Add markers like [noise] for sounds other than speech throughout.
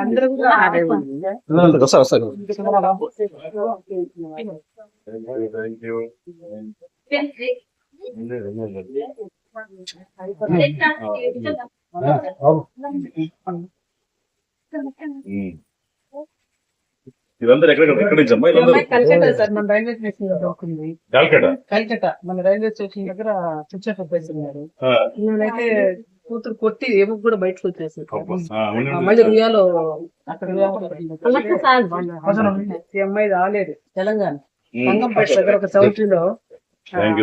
అందరూ కూడా వస్తారు వస్తారు వీళ్ళందరూ ఎక్కడ ఎక్కడ నుంచి అమ్మా ఈ వీళ్ళందరూ? అమ్మాయి కల్కట్టా సార్ మన రైల్వే స్టేషన్లో దొరికింది కాల్కటా మన రైల్వే స్టేషన్ దగ్గర ఆఫ్ అయిపోతున్నారు ఆ, నేనైతే కూతురు కొట్టి ఏమో కూడా బయటకు వచ్చేసి అబ్బా. ఆ, ఉండండి. మళ్ళీ రుయాలో అక్కడ అమ్మాయి రాలేదు. తెలంగాణ. రంగంపేట దగ్గర ఒక చౌటరీలో నేను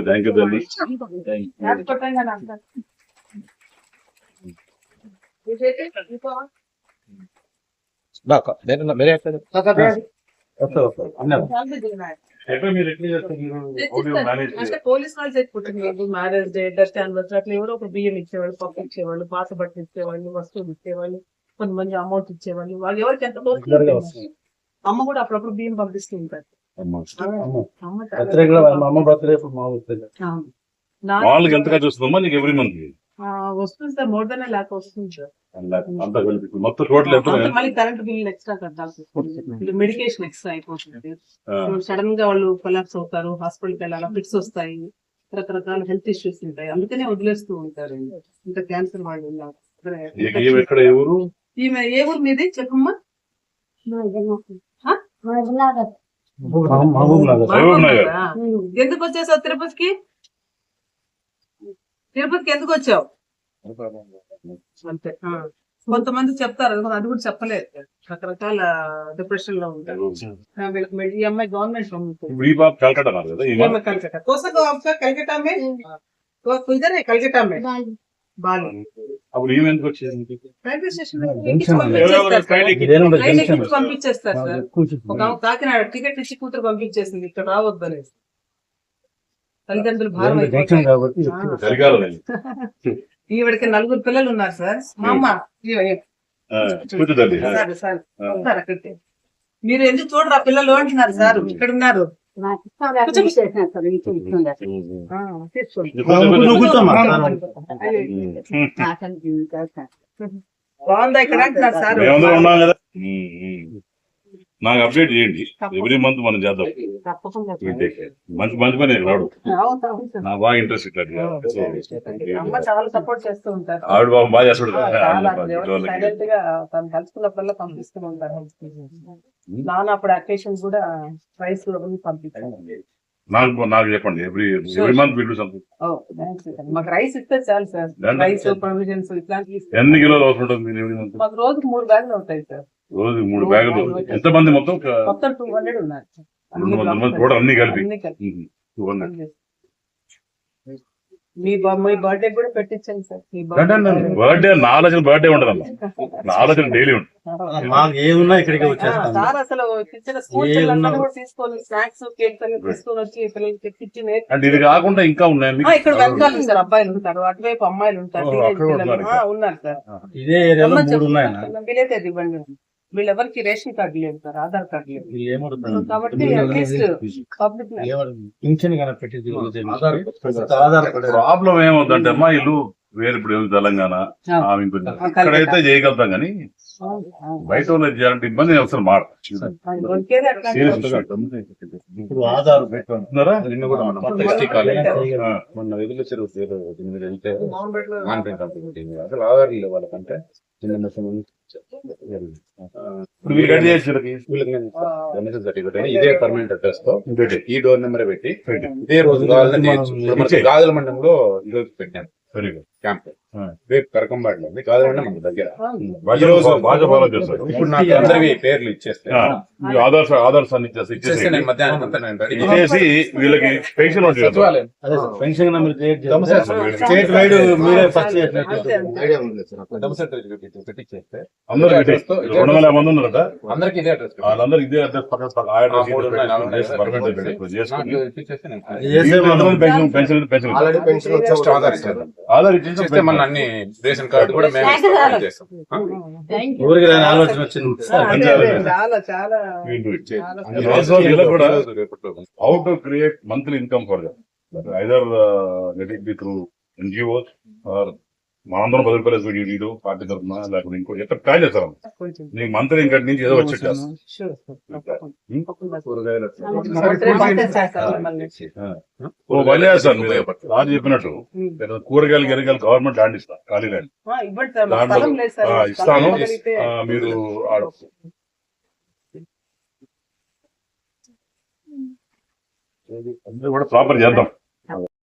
అంటే పోలీస్ వాళ్ళు చెప్పుకుంటున్నారు మ్యారేజ్ డే డస్ట్ యానివర్సరీ అట్లా ఎవరో ఒక బియ్యం ఇచ్చేవాళ్ళు పప్పు ఇచ్చేవాళ్ళు పాత బట్టలు ఇచ్చేవాళ్ళు వస్తువులు ఇచ్చేవాళ్ళు కొంతమంది అమౌంట్ ఇచ్చేవాళ్ళు. వాళ్ళు ఎవరికి ఎంత. అమ్మ కూడా అప్పుడప్పుడు బియ్యం పంపిస్తూ ఉంటారు. వాళ్ళకి ఎంతగా చూస్తుందమ్మా నీకు ఎవ్రీ మంత్ ఆ, వస్తుంది సార్ మోర్ దెన్ లాక్ వస్తుంది సార్ అంతా కలిపి మొత్తం టోటల్ ఎంత మళ్ళీ కరెంట్ బిల్ ఎక్స్ట్రా కట్టాల్సి వస్తుంది. మెడికేషన్ ఎక్స్ట్రా అయిపోతుంది. సడన్గా వాళ్ళు కొలాప్స్ అవుతారు హాస్పిటల్కి వెళ్ళాలి ఫిట్స్ వస్తాయి రకరకాల హెల్త్ ఇష్యూస్ ఉంటాయి. అందుకనే వదిలేస్తూ ఉంటారు. ఇంకా క్యాన్సర్ వాళ్ళు ఎక్కడ ఎవరు ఈమె ఏ ఊరు మీది? చెప్పమ్మా? ఎందుకు వచ్చేసావు తిరుపతికి? తిరుపతికి ఎందుకు వచ్చావు? అంతే కొంతమంది చెప్తారు అది కూడా చెప్పలేదు. రకరకాల డిప్రెషన్లో ఉంటారు. ఈ గవర్నమెంట్ కలకటా కోసా కలకటా మే ఇదరే కలకటా మే బాలు. పంపించేస్తారు సార్. కాకినాడ టికెట్ ఇచ్చి కూతురు పంపించేసింది ఇక్కడ రావద్దు అనేసి తల్లిదండ్రులు భారం [laughs] ఈవిడకి నలుగురు పిల్లలు ఉన్నారు సార్. మా అమ్మ. సార్, సార్, వస్తారు అక్కడికి. మీరు ఎందుకు చూడరు ఆ పిల్లలు అంటున్నారు సార్? ఇక్కడ ఉన్నారు. బాగుందా ఇక్కడ అంటున్నారు సార్? నాకు అప్డేట్ చేయండి. ఎవ్రీ మంత్ మనం చేద్దాం. మంచి మంచి పని రాడు. నాకు బాగా ఇంట్రెస్ట్ ఇట్లా అమ్మ చాలా సపోర్ట్ చేస్తూ ఉంటారు. ఆవిడ బాబు బాగా చేస్తాడు కలుసుకున్నప్పుడల్లా పంపిస్తూ ఉంటారు నాన్న అప్పుడు అకేషన్ కూడా రైస్ కూడా కొన్ని పంపిస్తాను నాకు నాకు చెప్పండి. Every every month something sir. మాకు రైస్ ఇస్తే చాలు సార్. రైస్ ప్రొవిజన్స్ ఇట్లాంటివి ఎన్ని కిలోలు అవసరం ఉంటుంది? మాకు రోజుకి మూడు బ్యాగులు అవుతాయి సార్ రోజు మూడు బ్యాగులు ఎంత మంది మొత్తం? ఒక మొత్తం టూ హండ్రెడ్ ఉన్నారు రెండు వందల మంది కూడా అన్ని కలిపి. మీ బ- మీ బర్త్డే కూడా పెట్టించండి సార్. బర్త్డే నా ఆలోచన బర్త్డే ఉండదు అమ్మా నా [laughs] ఆలోచన డైలీ ఉంటుంది. మాకు ఏమున్నా ఇక్కడికి ఆ, వచ్చేస్తాం. సార్ అసలు చిన్న స్కూల్ ఏ పిల్లలందరూ ఉన్నా- కూడా తీసుకొని స్నాక్స్ అన్ని తీసుకొని వచ్చి పిల్లలకి తెప్పించి నేర్పి- అంటే ఇది కాకుండా ఇంకా ఉన్నాయి? ఇక్కడ వెనకాల సార్ అబ్బాయిలు ఉంటారు. అటువైపు అమ్మాయిలు ఉంటారు. ఉన్నారు సార్. ఇదే ఏరియాలో మూడు ఉన్నాయి అది వీళ్ళు ఎవరికి రేషన్ కార్డు లేదు సార్ ఆధార్ కార్డు లేదు కాబట్టి అట్లీస్ట్ పబ్లిక్ పింఛన్ కానీ పెట్టేది ఆధార్ ఆధార్ కార్డు. ప్రాబ్లం ఏమవుతుందంటే అమ్మా ఇల్లు వేరే ఇప్పుడు ఏమి తెలంగాణ. ఇక్కడైతే చేయగలుగుతాం కానీ బయట వాళ్ళు చేయాలంటే ఇబ్బంది అసలు ఇప్పుడు ఆధార్ ఆ, మొన్న వెదుల చెరువు. అసలు ఆధార్ లేదు వాళ్ళకంటే. చిన్న. ఇప్పుడు వీళ్ళు కట్ చేయొచ్చు వీళ్ళకి. ఇదే పర్మనెంట్ అడ్రస్తో ఈ డోర్ నెంబర్ పెట్టి ఇదే రోజు గాజుల మండలంలో ఈ రోజు పెట్టాను వెరీ గుడ్ క్యాంప్. రేపు కరకంబాడిలో ఉంది. మండలం మన దగ్గర. ఇప్పుడు నాకు అందరివి పేర్లు ఇచ్చేస్తే. ఆ, మీకు ఆధార్ ఆధార్ సార్ ఇచ్చేసి ఇచ్చేస్తే ఇచ్చేసి మధ్యాహ్నం వీళ్ళకి పెన్షన్ పెన్షన్. స్టేట్ వైడ్ మీరే ఫస్ట్ చేసినట్టు. రెండు మంది ఉన్నారట. అందరికి ఇదే అడ్రస్ వాళ్ళందరూ ఇదే అడ్రస్ పక్కన అడ్రస్ ఇచ్చేస్తే pension pension pension already pension just Aadhaar ఇచ్చారు ఆధార్ ఇచ్చేసి చేస్తే మన అన్ని రేషన్ కార్డు కూడా మేము చేస్తాం? ఊరికి రాని ఆలోచన వచ్చింది. How to create monthly income for them either let it be through NGOs or మనందరం పది రూపాయలు వీడియో పార్టీ తరఫున లేకపోతే ఇంకో ఎక్కడ ట్రై చేస్తారు నీకు మంత్రి ఇంకటి నుంచి ఏదో భలే సార్ మీరు రాజు చెప్పినట్టు. కూరగాయలు గిరగాయలు గవర్నమెంట్ ల్యాండ్ ఇస్తా ఖాళీ ల్యాండ్ దాంట్లో ఇస్తాను. మీరు ఆడ అందరూ కూడా ప్రాపర్ చేద్దాం.